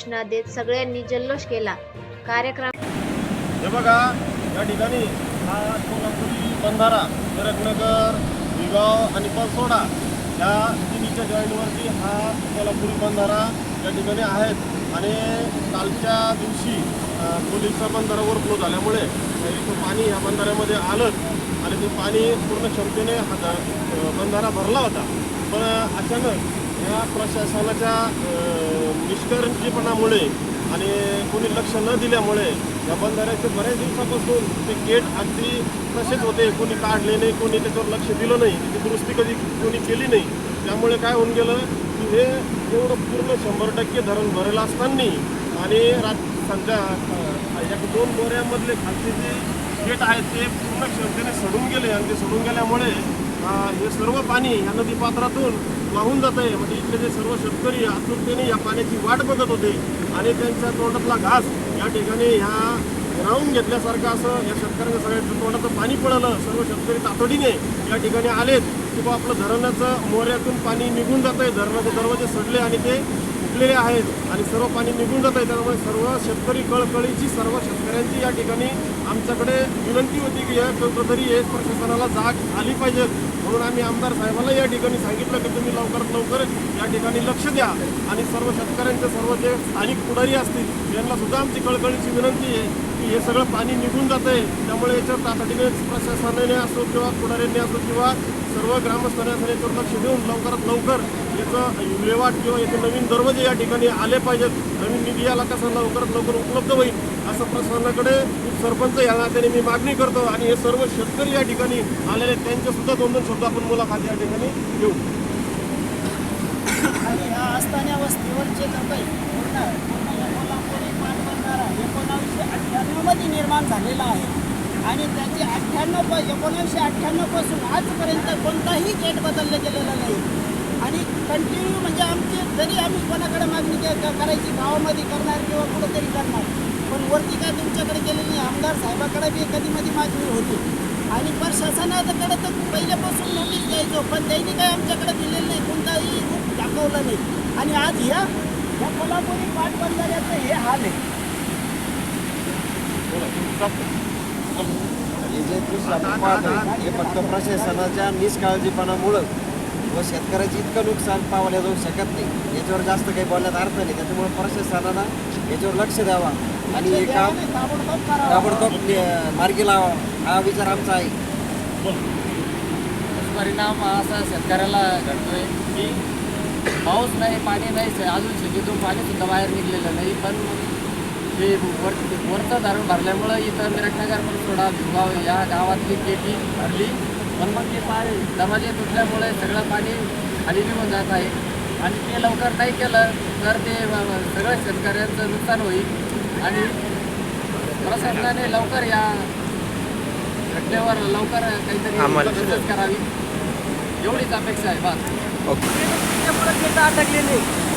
घोषणा देत सगळ्यांनी जल्लोष केला. कार्यक्रम हे बघा या ठिकाणी हा कोल्हापुरी बंधारा हिरकनगर विगाव आणि पलसोडा या तिन्हीच्या जॉईंटवरती हा कोल्हापुरी बंधारा या ठिकाणी आहेत. आणि कालच्या दिवशी पोलिसचा बंधारा ओव्हरफ्लो झाल्यामुळे इथं पाणी या बंधाऱ्यामध्ये आलं आणि ते पाणी पूर्ण क्षमतेने हा बंधारा भरला होता. पण अचानक या प्रशासनाच्या निष्काळजीपणामुळे आणि कोणी लक्ष न दिल्यामुळे या बंधाऱ्याचे बऱ्याच दिवसापासून ते गेट अगदी तसेच होते. कोणी काढले नाही कोणी त्याच्यावर लक्ष दिलं नाही त्याची दुरुस्ती कधी कोणी केली नाही. त्यामुळे काय होऊन गेलं की हे एवढं पूर्ण शंभर टक्के धरण भरेलं असताना आणि रात संध्या या दोन बोऱ्यामधले खालचे जे गेट आहेत ते पूर्ण क्षमतेने सडून गेले. आणि ते सडून गेल्यामुळे हे सर्व पाणी या नदीपात्रातून वाहून जात आहे म्हणजे इथले जे सर्व शेतकरी आतुरतेने या पाण्याची वाट बघत होते. आणि त्यांच्या तोंडातला घास या ठिकाणी ह्या राहून घेतल्यासारखं असं या शेतकऱ्यांना सगळ्या तोंडाचं पाणी पडलं. सर्व शेतकरी तातडीने या ठिकाणी आलेत की बा आपलं धरणाचं मोऱ्यातून पाणी निघून जात आहे धरणाचे दरवाजे सडले आणि ते फुटलेले आहेत. आणि सर्व पाणी निघून जात आहे त्यामुळे सर्व शेतकरी कळकळीची सर्व शेतकऱ्यांची या ठिकाणी आमच्याकडे विनंती होती की या कुठंतरी हे प्रशासनाला जाग आली पाहिजे. म्हणून आम्ही आमदार साहेबाला या ठिकाणी सांगितलं की तुम्ही लवकरात लवकर या ठिकाणी लक्ष द्या. आणि सर्व शेतकऱ्यांचे सर्व जे स्थानिक पुढारी असतील यांना सुद्धा आमची कळकळीची विनंती आहे की हे सगळं पाणी निघून जात आहे त्यामुळे याच्यावर तातडीने प्रशासनाने असो किंवा पुढाऱ्यांनी असो किंवा सर्व ग्रामस्थांनी याच्यावर लक्ष देऊन लवकरात लवकर याचं विल्हेवाट किंवा याचे नवीन दरवाजे या ठिकाणी आले पाहिजेत. नवीन निधी याला कसं लवकरात लवकर उपलब्ध होईल? असं प्रशासनाकडे सरपंच या नात्याने मी मागणी करतो आणि हे सर्व शेतकरी या ठिकाणी आलेले आहेत, त्यांचे सुद्धा दोन दोन शब्द आपण मुलाखत या ठिकाणी घेऊ. आणि ह्या असताना वस्तीवरचे काही पूर्ण या एकोणावीसशे अठ्ठ्याण्णवमध्ये निर्माण झालेला आहे. आणि त्याचे अठ्ठ्याण्णव एकोणीसशे एकोणावीसशे अठ्ठ्याण्णवपासून आजपर्यंत कोणताही गेट बदललं गेलेलं नाही. आणि कंटिन्यू म्हणजे आमची जरी आम्ही कोणाकडे मागणी के- करायची गावामध्ये करणार किंवा कुठंतरी करणार पण वरती काय तुमच्याकडे केलेली नाही. आमदार साहेबाकडे बी कधी मधी मागणी होती. आणि प्रशासनाकडे तर पहिल्यापासून नोटीस द्यायचो पण त्यांनी काही आमच्याकडे दिलेलं नाही. कोणताही रूप दाखवलं नाही. आणि आज ह्या ह्या कोल्हापुरी पाटबंधाऱ्याचं हे हाल आहे. हे जे दृश्य आपण पाहतोय हे फक्त प्रशासनाच्या निष्काळजीपणामुळं व शेतकऱ्याची इतकं नुकसान पावल्या जाऊ शकत नाही. याच्यावर जास्त काही बोलण्यात अर्थ नाही. त्याच्यामुळे प्रशासनानं याच्यावर लक्ष द्यावा. आणि हे काम ताबडतोब मार्गी लावा हा विचार आमचा आहे. परिणाम असा शेतकऱ्याला घडतोय की पाऊस नाही पाणी नाही अजून शेतीतून पाणी सुद्धा बाहेर निघलेलं नाही पण ते वर वरचं धरण भरल्यामुळं इथं मिरटनगर थोडा भिगाव या गावातली पेटी भरली पण मग ते पाणी दरवाजे तुटल्यामुळे सगळं पाणी खाली निघून जात आहे. आणि ते लवकर नाही केलं तर ते व- व- सगळं शेतकऱ्यांचं नुकसान होईल. आणि प्रशासनाने लवकर या घटनेवर लवकर काहीतरी मदत करावी. एवढीच अपेक्षा आहे तर अटकलेले